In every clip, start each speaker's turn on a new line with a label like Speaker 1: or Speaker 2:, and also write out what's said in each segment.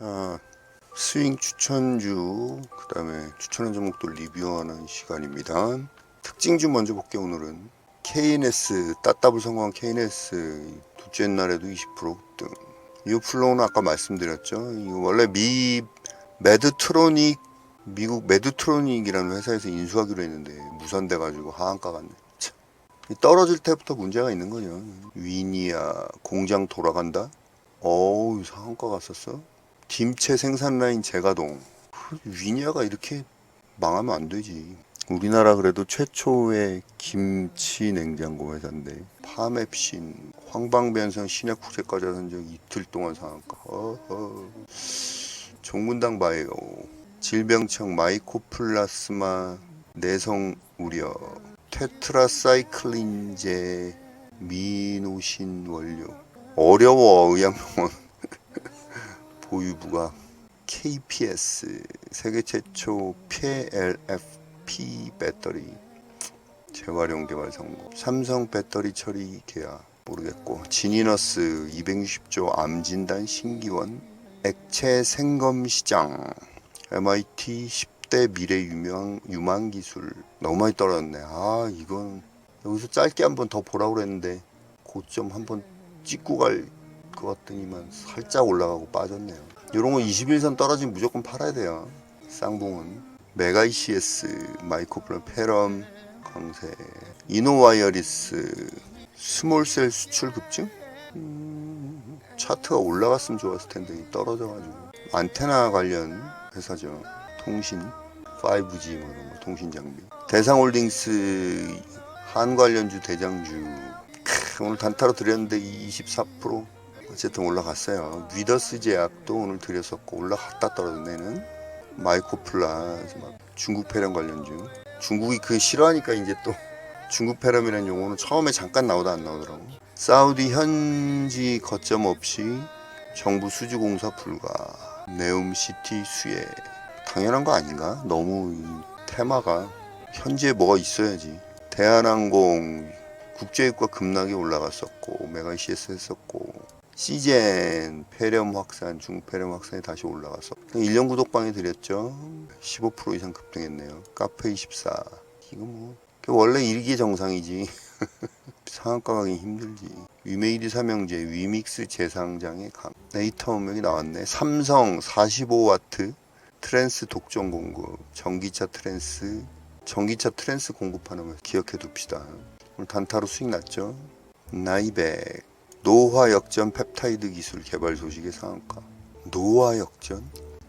Speaker 1: 자, 스윙 추천주, 그 다음에 추천한 종목들 리뷰하는 시간입니다. 특징주 먼저 볼게요, 오늘은. KNS, 따따블 성공한 KNS, 둘째 날에도 20% 등. 이 플로우는 아까 말씀드렸죠. 이거 원래 미, 메드트로닉, 미국 메드트로닉이라는 회사에서 인수하기로 했는데 무산돼가지고 하한가 갔네. 떨어질 때부터 문제가 있는 거죠. 위니아 공장 돌아간다? 어우, 상한가 갔었어? 김치 생산 라인 재가동. 그 위니아가 이렇게 망하면 안 되지. 우리나라 그래도 최초의 김치 냉장고 회사인데 파맵신, 황방변성 신약국제과자 선적 이틀 동안 상한가. 어허. 종문당 바이오, 질병청 마이코플라스마 내성 우려, 테트라사이클린제 미노신 원료. 어려워 의약병원 보유부가 KPS 세계 최초 PLFP 배터리 재활용 개발 성공 삼성 배터리 처리 계약. 모르겠고. 지니너스 260조 암 진단 신기원 액체 생검 시장. MIT 10대 미래 유명 유망 기술. 너무 많이 떨어졌네. 아 이건 여기서 짧게 한번 더 보라고 그랬는데 고점 한번 찍고 갈 것 같더니만 살짝 올라가고 빠졌네요. 이런 거 21선 떨어지면 무조건 팔아야 돼요. 쌍봉은 메가 ECS, 마이코플론, 페럼, 강세, 이노와이어리스, 스몰셀 수출 급증? 음, 차트가 올라갔으면 좋았을 텐데 떨어져가지고 안테나 관련 회사죠. 통신, 5G 뭐 이런 거 통신 장비. 대상홀딩스 한 관련주 대장주 크, 오늘 단타로 드렸는데 24% 어쨌든 올라갔어요. 위더스 제약도 오늘 드렸었고 올라갔다 떨어졌네는 마이코플라 막 중국 폐렴 관련주. 중국이 그 싫어하니까 이제 또 중국 폐렴이라는 용어는 처음에 잠깐 나오다 안 나오더라고. 사우디 현지 거점 없이 정부 수주 공사 불가. 네움시티 수혜. 당연한 거 아닌가? 너무 이 테마가 현지에 뭐가 있어야지. 대한항공 국제유가 급락이 올라갔었고 메가 CS 했었고 시젠 폐렴 확산 중국 폐렴 확산이 다시 올라가서 1년 구독방에 드렸죠. 15% 이상 급등했네요. 카페 24 이거 뭐 원래 일기 정상이지. 상한가 가기 힘들지. 위메이드 삼형제 위믹스 재상장의 강 데이터 음역이 나왔네. 삼성 45와트 트랜스 독점 공급 전기차 트랜스 전기차 트랜스 공급하는 걸 기억해 둡시다. 오늘 단타로 수익 났죠? 나이백 노화 역전 펩타이드 기술 개발 소식의 상한가. 노화 역전?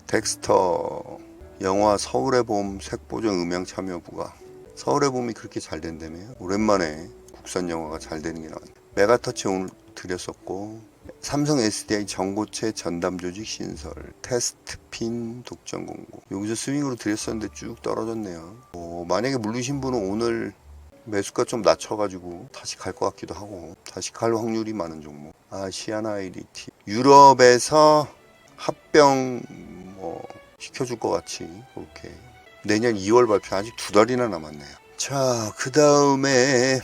Speaker 1: 덱스터 영화 서울의 봄 색보정 음향 참여 부가 서울의 봄이 그렇게 잘 된다며요. 오랜만에 국산 영화가 잘 되는 게 나왔네. 메가터치 오늘 드렸었고 삼성 SDI 전고체 전담 조직 신설 테스트핀 독점 공고 여기서 스윙으로 드렸었는데 쭉 떨어졌네요. 어, 만약에 물리신 분은 오늘 매수가 좀 낮춰가지고 다시 갈 것 같기도 하고 다시 갈 확률이 많은 종목. 아시아나 IDT 유럽에서 합병 뭐 시켜줄 것 같이 그렇게. 내년 2월 발표 아직 두 달이나 남았네요. 자 그 다음에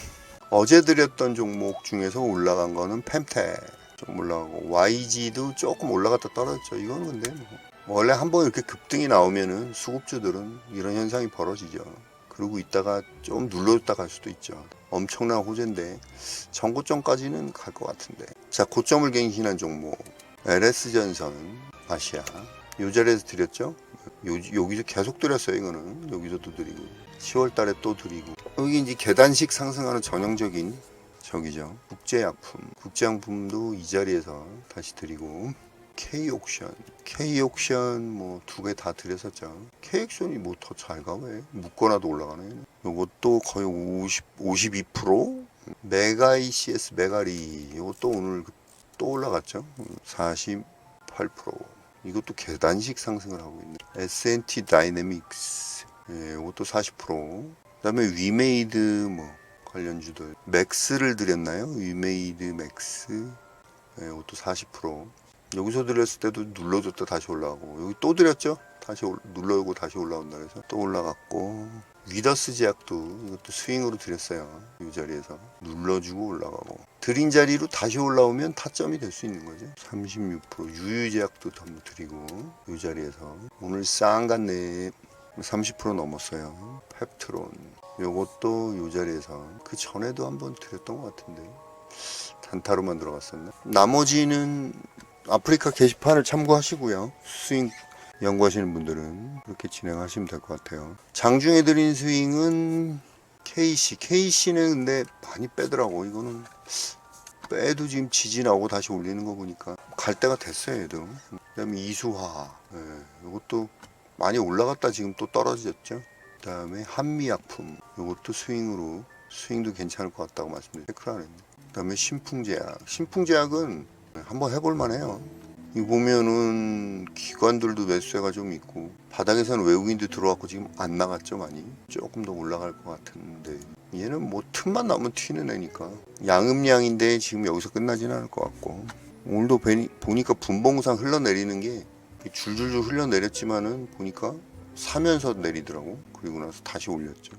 Speaker 1: 어제 드렸던 종목 중에서 올라간 거는 펜테. 좀 올라가고 YG도 조금 올라갔다 떨어졌죠. 이건 근데 뭐. 원래 한 번 이렇게 급등이 나오면은 수급주들은 이런 현상이 벌어지죠 그러고 있다가 좀 눌러줬다 갈 수도 있죠. 엄청난 호재인데 전고점까지는 갈 것 같은데. 자 고점을 갱신한 종목. LS전선 아시아. 요 자리에서 드렸죠. 요, 여기서 계속 드렸어요 이거는. 여기서도 드리고. 10월 달에 또 드리고. 여기 이제 계단식 상승하는 전형적인 저기죠. 국제약품. 국제약품도 이 자리에서 다시 드리고 K옥션. K옥션 뭐 두 개 다 드렸었죠 K옥션이 뭐 더 잘 가왜 묶어놔도 올라가네. 요것도 거의 50, 52% 메가 ECS 메가리. 이것도 오늘 또 올라갔죠? 48% 이것도 계단식 상승을 하고 있네. S&T 다이내믹스 예, 이것도 40% 그 다음에 위메이드 뭐 관련주들. 맥스를 드렸나요? 위메이드 맥스. 예, 이것도 40% 여기서 드렸을 때도 눌러줬다 다시 올라가고 여기 또 드렸죠? 다시 올- 눌러오고 다시 올라온다 그래서 또 올라갔고. 위더스 제약도 이것도 스윙으로 드렸어요. 이 자리에서. 눌러주고 올라가고. 드린 자리로 다시 올라오면 타점이 될 수 있는 거죠. 36% 유유 제약도 한번 드리고 이 자리에서. 오늘 쌍간내 30% 넘었어요. 펩트론. 요것도 이 자리에서. 그 전에도 한번 드렸던 것 같은데. 단타로만 들어갔었나? 나머지는 아프리카 게시판을 참고하시고요. 스윙 연구하시는 분들은 그렇게 진행하시면 될 것 같아요. 장중에 드린 스윙은 KC. KC는 근데 많이 빼더라고. 이거는 빼도 지금 지지 나오고 다시 올리는 거 보니까 갈 때가 됐어요, 얘도. 그 다음에 이수화. 예, 이것도 많이 올라갔다 지금 또 떨어졌죠. 그 다음에 한미약품. 이것도 스윙으로, 스윙도 괜찮을 것 같다고 안 했네. 그 다음에 신풍제약. 신풍제약은 한번 해볼 만 해요. 이 보면은 기관들도 매수세가 좀 있고 바닥에서는 외국인도 들어왔고 지금 안 나갔죠 많이. 조금 더 올라갈 것 같은데. 얘는 뭐 틈만 나면 튀는 애니까. 양음량인데 지금 여기서 끝나진 않을 것 같고. 오늘도 베니- 보니까 분봉상 흘러내리는 게 줄줄줄 흘러내렸지만은 보니까 사면서 내리더라고. 그리고 나서 다시 올렸죠